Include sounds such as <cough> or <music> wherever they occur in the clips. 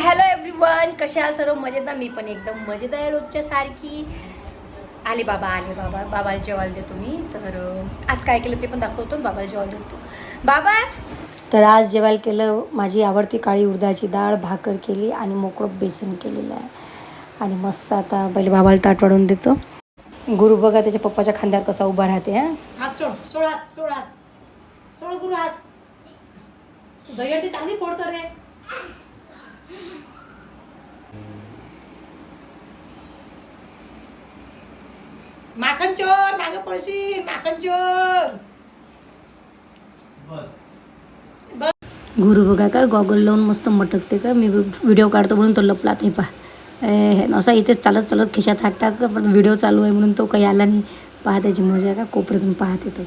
Hello everyone कशा आहात सर्व? मजेत ना? मी पण एकदम मजेत आहे रोजच्या सारखी. आले बाबा आले बाबा. बाबाला जेवायला देतो मी. तर आज काय केलं ते पण दाखवतो बाबाला जेवायला देतो. बाबा! तर आज जेवायला केलं माझी आवडती काळी उडदाची डाळ भाकर केली आणि मोकळं बेसन केलेलं आहे. आणि मस्त आता पहिले बाबाला ताट वाढून देतो. गुरु बघा त्याच्या पप्पाच्या खांद्यावर कसा उभा राहते हा. सोड सोड हात सोड गुरु हात. चांगली फोडतो रे. माखन चोर मागे पडशील माखन चोर. गुरु बघा का गॉगल लावून मस्त मटकते का? मी व्हिडिओ काढतो म्हणून तो लपला ते पा असा इथेच चालत चालत खिशात हात टाक पण व्हिडिओ चालू आहे म्हणून तो काही आला नाही. पहा त्याची मजा आहे का कोपऱ्यातून पाहते तो.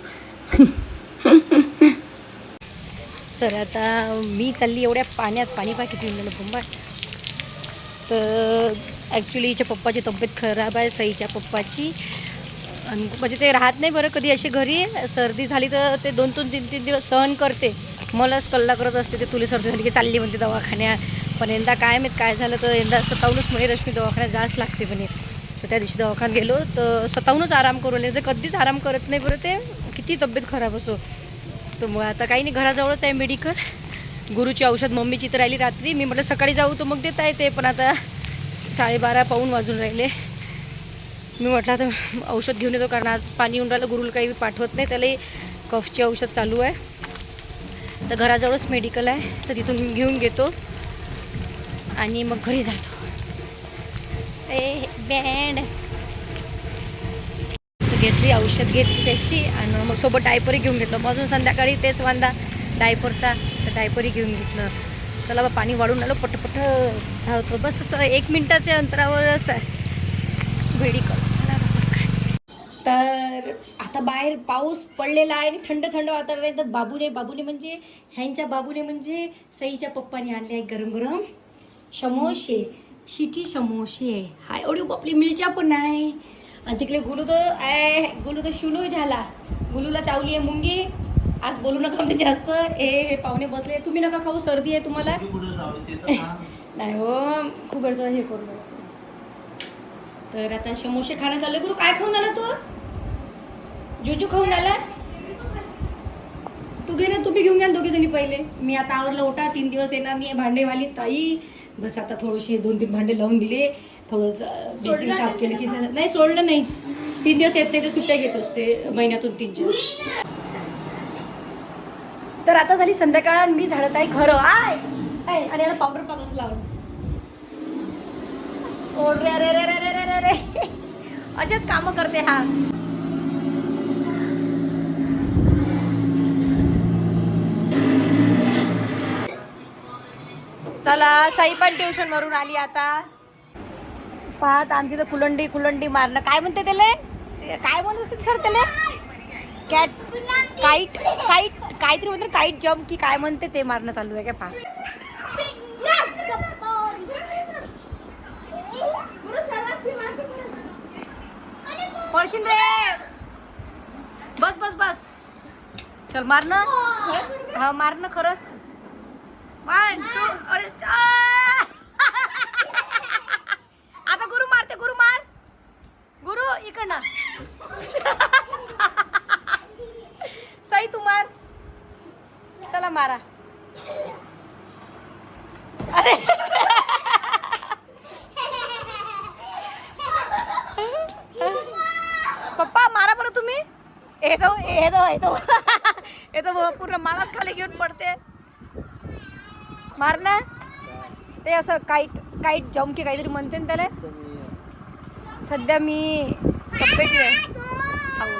<laughs> तर आता मी चालली एवढ्या पाण्यात पाणी पा किती झालं बोंबा तर ॲक्च्युली हिच्या पप्पाची तब्येत खराब आहे सईच्या पप्पाची. आणि म्हणजे ते राहत नाही बरं कधी असे घरी. सर्दी झाली तर ते दोन दोन तीन तीन दिवस सहन करते. मलाच कल्ला करत असते ते तुला सर्दी झाली की चालली म्हणते दवाखान्यात. पण यंदा काय माहीत काय झालं तर यंदा स्वतःहूनच म्हणे रश्मी दवाखान्यात जाच लागते म्हणे. तर त्या दिवशी दवाखान्यात गेलो तर स्वतःहूनच आराम करून लागले. म्हणजे कधीच आराम करत नाही बरं ते. किती तब्येत खराब असो. तर मग आता काही नाही घराजवळच आहे मेडिकल गुरुची औषध मम्मीची तर राहिली रात्री. मी म्हटलं सकाळी जाऊ तर मग देता येते पण आता साडेबारा पाऊन वाजून राहिले. मी म्हटलं आता औषध घेऊन येतो कारण आज पाणी येऊन राहिलं गुरुला काही पाठवत नाही. त्यालाही कफचे औषध चालू आहे. तर घराजवळच मेडिकल आहे. तर तिथून घेऊन घेतो. आणि मग घरी जातो. ए बँड. घेतली औषध घेतली त्याची आणि मग सोबत डायपरही घेऊन घेतलं. मग अजून संध्याकाळी तेच वांदा डायपरचा तर डायपरही घेऊन घेतलं. चला बा पाणी वाढून आलो पटपट धावतो. बस असं एक मिनटाच्या अंतरावरच आहे करू. चला तर आता बाहेर पाऊस पडलेला आहे आणि थंड थंड वातावरण आहे. तर बाबूने बाबूने म्हणजे ह्यांच्या बाबूने म्हणजे सईच्या पप्पाने आणले आहे गरम गरम समोसे. शिटी समोसे. हा एवढी आपली मिरच्या पण आहे आणि तिकडे गुलू तर आहे गुलू तर शुलू झाला. गुलूला चावली आहे मुंगी. आज बोलू नका आमचे जास्त. ए हे पाहुणे बसले. तुम्ही नका खाऊ सर्दी आहे तुम्हाला. <laughs> नाही हो खूप वेळचं हे करू नका. तर आता समोसे खाणं चाललं गुरु काय खाऊन आला तू? जुजू खाऊन आला? तू घे ना तू बी घेऊन घ्या दोघे जणी पहिले. मी आता आवरलं ओटा तीन दिवस येणार नाही भांडेवाली. ताई बस आता थोडेसे दोन तीन भांडे लावून दिले. थोडंसं बेसिन साफ केलं की झालं नाही सोडलं नाही. तीन दिवस येत नाही तर सुट्ट्या घेत असते महिन्यातून तीन दिवस तर आता झाली संध्याकाळ मी झाडत आहे खरं आय! आणि याला पावडर असं लावलं. ओढ रे रे रे रे रे रे असेच करते हा. चला साई पण ट्युशन वरून आली आता. पाहत आमची तर कुलंडी कुलंडी मारणं. काय म्हणते त्याला? काय म्हणत असते सर त्याला? कॅट काईट काईट काहीतरी म्हणते काईट जम्प की काय म्हणते ते मारणं चालू आहे काय पहा. पडशील रे बस बस बस. चल मारणं. हा मारणं खरंच. वन टू अरे चा. आता गुरु मारते गुरु मार गुरु इकडनं सई तू मार चला मारा. अरे. पप्पा मारा बरं तुम्ही. येतो येतो येतो येतो पूर्ण मालाच खाली घेऊन पडते. मार ना. ते असं काईट काईट जाऊन की काहीतरी म्हणते ना त्याला. सध्या मी तब्येत अहो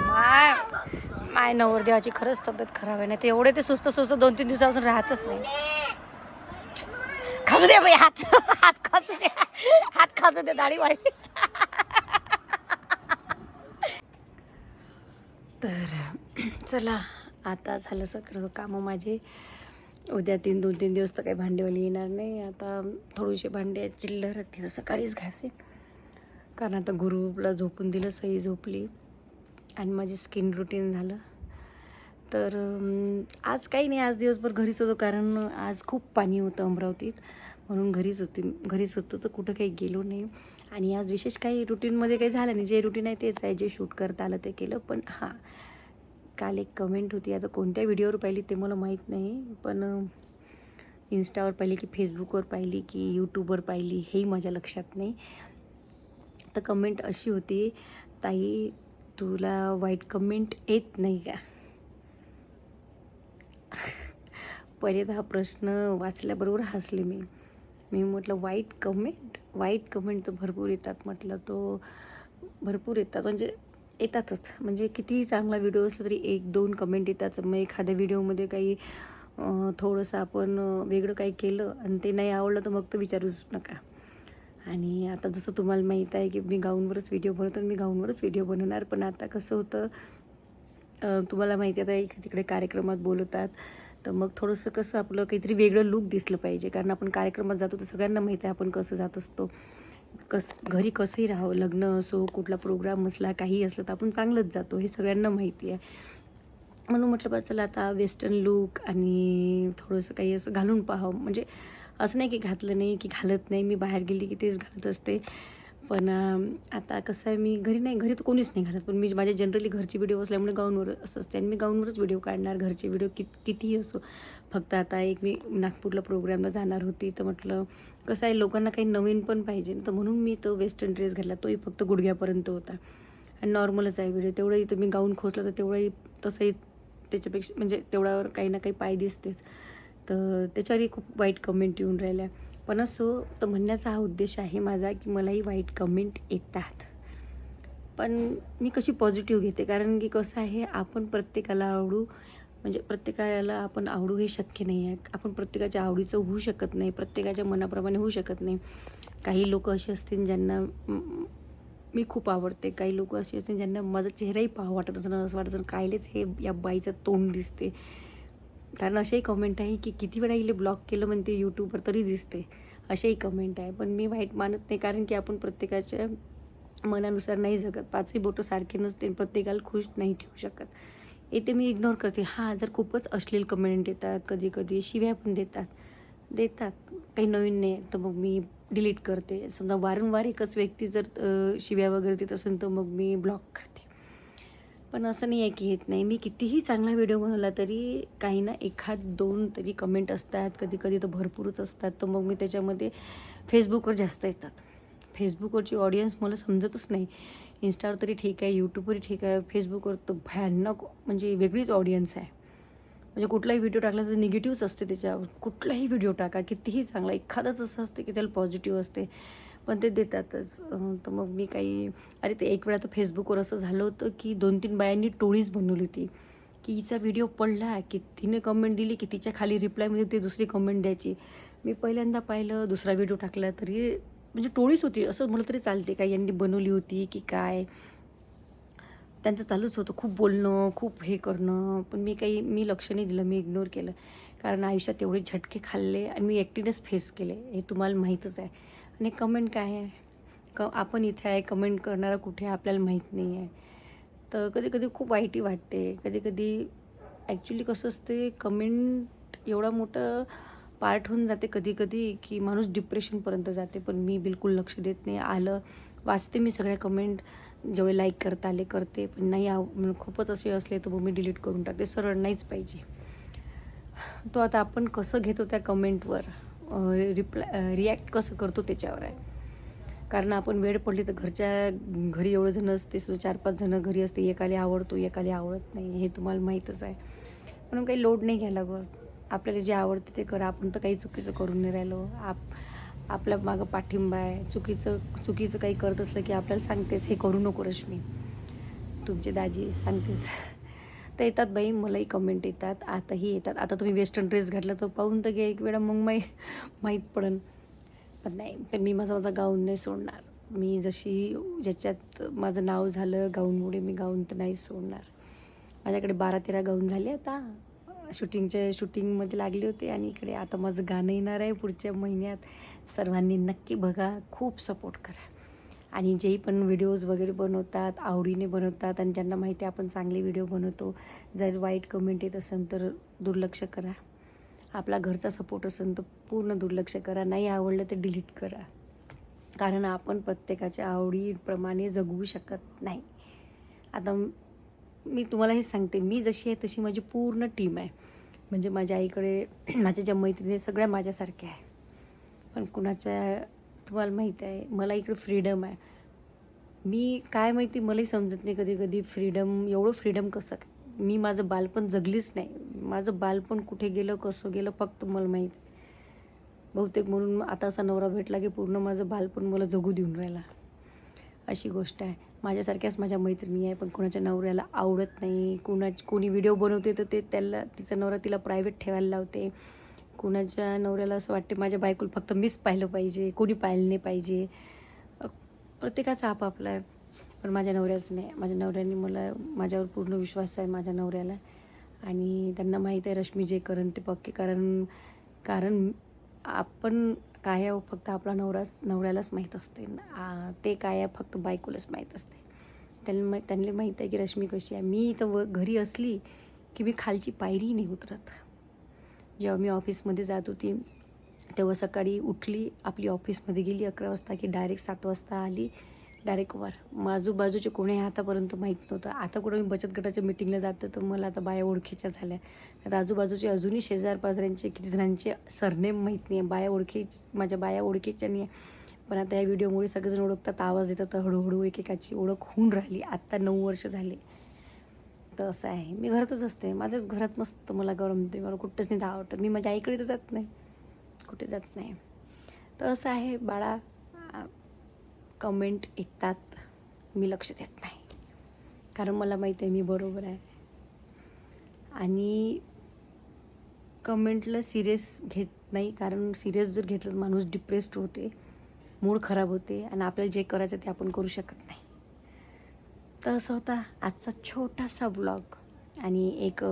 माय नवरदेवाची खरंच तब्येत खराब आहे. ना ते एवढे ते सुस्त सुस्त दोन तीन दिवसापासून राहतच नाही. खाजू दे बाई हात हात खाजू दे हात खाजू दे दाढी वाढी. तर चला आता झालं सगळं कामं माझे. उद्या तीन दोन तीन दिवस तर काही भांडेवाली येणार नाही. आता थोडीशी भांडे चिल्लर तिथं सकाळीच घासेल कारण आता गुरुला झोपून दिलं सई झोपली. आणि माझी स्किन रुटीन झालं. तर आज काही नाही आज दिवसभर घरीच होतो कारण आज खूप पाणी होतं अमरावतीत. म्हणून घरीच होती घरीच होतो तर कुठं काही गेलो नाही. आणि आज विशेष काही रुटीनमध्ये काही झालं नाही. जे रुटीन आहे तेच आहे जे शूट करता आलं ते केलं. पण हां काल एक कमेंट होती. आता कोणत्या व्हिडिओवर पाहिली ते मला माहीत नाही. पण इन्स्टावर पाहिली की फेसबुकवर पाहिली की यूट्यूबवर पाहिली हेही माझ्या लक्षात नाही. तर कमेंट अशी होती ताई तुला वाईट कमेंट येत नाही का? पहिले तर हा प्रश्न वाचल्याबरोबर हसले मी. मी म्हटलं वाईट कमेंट वाईट कमेंट तर भरपूर येतात म्हटलं तो. भरपूर येतात म्हणजे येतातच. म्हणजे कितीही चांगला व्हिडिओ असला तरी एक दोन कमेंट येतात. मग एखाद्या व्हिडिओमध्ये काही थोडंसं आपण वेगळं काही केलं आणि ते नाही आवडलं तर मग तर विचारूच नका. आणि आता जसं तुम्हाला माहीत आहे की मी गाऊनवरच व्हिडिओ बनवतो आणि मी गाऊनवरच व्हिडिओ बनवणार पण आता कसं होतं तुम्हाला माहिती आता इकडे तिकडे कार्यक्रमात बोलवतात तर मग थोडंसं कसं आपलं काहीतरी वेगळं लूक दिसलं पाहिजे कारण आपण कार्यक्रमात जातो तर सगळ्यांना माहिती आहे आपण कसं जात असतो कस घरी कसंही राहावं लग्न असो कुठला प्रोग्राम असला काही असलं तर आपण चांगलंच जातो हे सगळ्यांना माहिती आहे. म्हणून म्हटलं बा चला आता वेस्टर्न लूक आणि थोडंसं काही असं घालून पाहावं म्हणजे असं नाही की घातलं नाही की घालत नाही. मी बाहेर गेली की तेच घालत असते. पण आता कसं आहे मी घरी नाही घरी तर कोणीच नाही घालत. पण मी माझ्या जनरली घरची व्हिडिओ असल्यामुळे गाऊनवर असं असते. आणि मी गाऊनवरच व्हिडिओ काढणार घरचे व्हिडिओ कि कितीही असो. फक्त आता एक मी नागपूरला प्रोग्रामला जाणार होती तर म्हटलं कसं आहे लोकांना काही नवीन पण पाहिजे तर म्हणून मी तो वेस्टर्न ड्रेस घातला. तोही फक्त गुडघ्यापर्यंत होता. आणि नॉर्मलच आहे व्हिडिओ तेवढंही तर मी गाऊन खोचलं तर तेवढंही तसंही त्याच्यापेक्षा म्हणजे तेवढ्यावर काही ना काही पाय दिसतेच. तर त्याच्यावरही खूप वाईट कमेंट येऊन राहिल्या. पण असो तर म्हणण्याचा हा उद्देश आहे माझा की मलाही वाईट कमेंट येतात. पण मी कशी पॉझिटिव्ह घेते? कारण की कसं आहे आपण प्रत्येकाला आवडू म्हणजे प्रत्येकाला आपण आवडू हे शक्य नाही आहे. आपण प्रत्येकाच्या आवडीचं होऊ शकत नाही प्रत्येकाच्या मनाप्रमाणे होऊ शकत नाही. काही लोक असे असतील ज्यांना मी खूप आवडते. काही लोक असे असतील ज्यांना माझा चेहराही पाहा वाटत असं असं वाटत असं कायलेच हे या बाईचं तोंड दिसते. कारण अशाही कमेंट आहे की किती वेळा इले ब्लॉक केलं म्हणते यूट्यूबवर तरी दिसते. अशाही कमेंट आहे. पण मी वाईट मानत नाही कारण की आपण प्रत्येकाच्या मनानुसार नाही जगत. पाचही बोटं सारखे नसते प्रत्येकाला खुश नाही ठेवू शकत. येते मी इग्नोर करते. हां जर खूपच अश्लील कमेंट येतात कधी कधी शिव्या पण देतात. देतात. काही नवीन नाही. तर मग मी डिलीट करते. समजा वारंवार एकच व्यक्ती जर शिव्या वगैरे देत असेल तर मग मी ब्लॉक करते. पण असं नाही आहे की येत नाही. मी कितीही चांगला व्हिडिओ बनवला तरी काही ना एखाद दोन तरी कमेंट असतात. कधी कधी तर भरपूरच असतात. तर मग मी त्याच्यामध्ये फेसबुकवर जास्त येतात. फेसबुकवरची ऑडियन्स मला समजतच नाही. इन्स्टावर तरी ठीक आहे यूट्यूबवरही ठीक आहे. फेसबुकवर तर भयानक म्हणजे वेगळीच ऑडियन्स आहे. म्हणजे कुठलाही व्हिडिओ टाकला तर निगेटिव्हच असते त्याच्यावर. कुठलाही व्हिडिओ टाका कितीही चांगला. एखादंच असं असते की त्याला पॉझिटिव्ह असते. पण ते देतातच. तर मग मी काही अरे ते एक वेळा तर फेसबुकवर असं झालं होतं की दोन तीन बायांनी टोळीच बनवली होती. की हिचा व्हिडिओ पडला की तिने कमेंट दिली की तिच्या खाली रिप्लायमध्ये ते दुसरी कमेंट द्यायची. मी पहिल्यांदा पाहिलं दुसरा व्हिडिओ टाकला तरी म्हणजे टोळीच होती. असं म्हटलं तरी चालते काय यांनी बनवली होती की काय. त्यांचं चालूच होतं खूप बोलणं खूप हे करणं. पण मी काही मी लक्ष नाही दिलं मी इग्नोर केलं. कारण आयुष्यात एवढे झटके खाल्ले आणि मी एकटीनेच फेस केले. हे तुम्हाला माहीतच आहे. आणि कमेंट काय आहे? क आपण इथे आहे कमेंट करणारा कुठे आहे आपल्याला माहीत नाही आहे. तर कधी कधी खूप वाईटही वाटते. कधी कधी ॲक्च्युली कसं असते कमेंट एवढा मोठं पार्ट होऊन जाते कधी कधी की माणूस डिप्रेशनपर्यंत जाते. पण मी बिलकुल लक्ष देत नाही. आलं वाचते मी सगळ्या कमेंट जेवढे लाईक करता आले करते. पण नाही आव म्हणजे खूपच असे असले तर मग मी डिलीट करून टाकते. सरळ नाहीच पाहिजे. तो आता आपण कसं घेतो त्या कमेंटवर रिप्लाय रिॲक्ट कसं करतो त्याच्यावर आहे. कारण आपण वेळ पडली तर घरच्या घरी एवढं जण असते सो चार पाच जणं घरी असते एकाला आवडतो एकाला आवडत नाही हे तुम्हाला माहीतच आहे. म्हणून काही लोड नाही घ्यायला गं आपल्याला जे आवडते ते करा. आपण तर काही चुकीचं करून नाही राहिलो. आप आपल्या मागं पाठिंबा आहे. चुकीचं चुकीचं काही करत असलं की आपल्याला सांगतेच हे करू नको रश्मी. तुमचे दाजी सांगतेच येतात बाई मलाही कमेंट येतात. आताही येतात. आता तुम्ही वेस्टर्न ड्रेस घातला तर पाहून तर घ्या एक वेळा मग माही माहीत पडन. पण नाही पण मी माझा माझा गाऊन नाही सोडणार. मी जशी ज्याच्यात माझं नाव झालं गाऊनमुळे मी गाऊन तर नाही सोडणार. माझ्याकडे बारा तेरा गाऊन झाले आता. शूटिंगच्या शूटिंगमध्ये लागले होते आणि इकडे आता माझं गाणं येणार आहे पुढच्या महिन्यात. सर्वांनी नक्की बघा. खूप सपोर्ट करा. आणि जेही पण व्हिडिओज वगैरे बनवतात आवडीने बनवतात आणि ज्यांना माहिती आहे आपण चांगले व्हिडिओ बनवतो. जर वाईट कमेंट येत असेल तर दुर्लक्ष करा. आपला घरचा सपोर्ट असेल तर पूर्ण दुर्लक्ष करा. नाही आवडलं तर डिलीट करा. कारण आपण प्रत्येकाच्या आवडीप्रमाणे जगू शकत नाही. आता मी तुम्हाला हे सांगते. मी जशी आहे तशी माझी पूर्ण टीम आहे. म्हणजे माझ्या आईकडे <clears throat> माझ्या ज्या मैत्रिणी सगळ्या माझ्यासारख्या आहे. पण कुणाच्या तुम्हाला माहीत आहे मला इकडे फ्रीडम आहे. मी काय माहिती मलाही समजत नाही कधी कधी फ्रीडम एवढं फ्रीडम कसं? मी माझं बालपण जगलीच नाही. माझं बालपण कुठे गेलं कसं गेलं फक्त मला माहीत बहुतेक म्हणून आता असा नवरा भेटला की पूर्ण माझं बालपण मला जगू देऊन राहिला. अशी गोष्ट आहे. माझ्यासारख्याच माझ्या मैत्रिणी आहे पण कोणाच्या नवऱ्याला आवडत नाही. कुणा कोणी व्हिडिओ बनवते तर ते त्याला तिचा नवरा तिला प्रायव्हेट ठेवायला लावते. कुणाच्या नवऱ्याला असं वाटते माझ्या बायकोला फक्त मीच पाहिलं पाहिजे कोणी पाहिलं नाही पाहिजे. प्रत्येकाचा आपापला आहे पण माझ्या नवऱ्याच नाही. माझ्या नवऱ्याने मला माझ्यावर पूर्ण विश्वास आहे माझ्या नवऱ्याला. आणि त्यांना माहीत आहे रश्मी जे करण ते पक्के कारण कारण आपण काय आहे फक्त आपला नवरा नवऱ्यालाच माहीत असते. ते काय आहे फक्त बायकोलाच माहीत असते. त्यांना मा त्यांना माहीत आहे की रश्मी कशी आहे. मी इथं व घरी असली की मी खालची पायरीही नाही उतरत. जेव्हा मी ऑफिसमध्ये जात होती तेव्हा सकाळी उठली आपली ऑफिसमध्ये गेली अकरा वाजता की डायरेक्ट सात वाजता आली. डायरेक्ट वर. आजूबाजूचे कोणी आतापर्यंत माहीत नव्हतं. आता कुठं मी बचत गटाच्या मिटिंगला जातं तर मला आता बाया ओळखीच्या झाल्या. आता आजूबाजूचे अजूनही शेजार पाजाऱ्यांचे किती जणांचे सरनेम माहीत नाही आहे बाया ओळखी माझ्या बाया ओळखीच्या नाही आहे पण आता या व्हिडिओमुळे सगळेजण ओळखतात आवाज देतात तर हळूहळू एकेकाची ओळख होऊन राहिली. आत्ता नऊ वर्ष झाले. तर असं आहे. मी घरातच असते. माझ्याच घरात मस्त मला गरम ते मला कुठंच नाही आवडतं मी माझ्या आईकडे तर जात नाही. कुठे जात नाही. तर असं आहे बाळा कमेंट येतात मी लक्ष देत नाही. कारण मला माहिती आहे मी बरोबर आहे. आणि कमेंटला सिरियस घेत नाही. कारण सिरियस जर घेतलं तर माणूस डिप्रेस्ड होते. मूड खराब होते. आणि आपल्याला जे करायचं ते आपण करू शकत नाही. तर असं होता आजचा छोटासा ब्लॉग आणि एक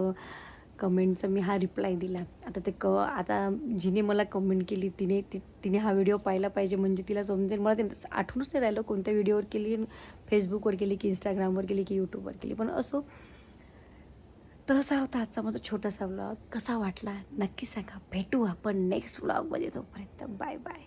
कमेंटचा मी हा रिप्लाय दिला. आता ते क आता जिने मला कमेंट केली तिने ति तिने हा व्हिडिओ पाहिला पाहिजे म्हणजे तिला समजेल. मला ते आठवूनच नाही राहिलं कोणत्या व्हिडिओवर केली फेसबुकवर केली की इंस्टाग्रामवर केली की यूट्यूबवर केली. पण असो तसा होता आजचा माझा छोटासा ब्लॉग कसा वाटला? नक्की सांगा. भेटू आपण नेक्स्ट ब्लॉगमध्ये जोपर्यंत बाय बाय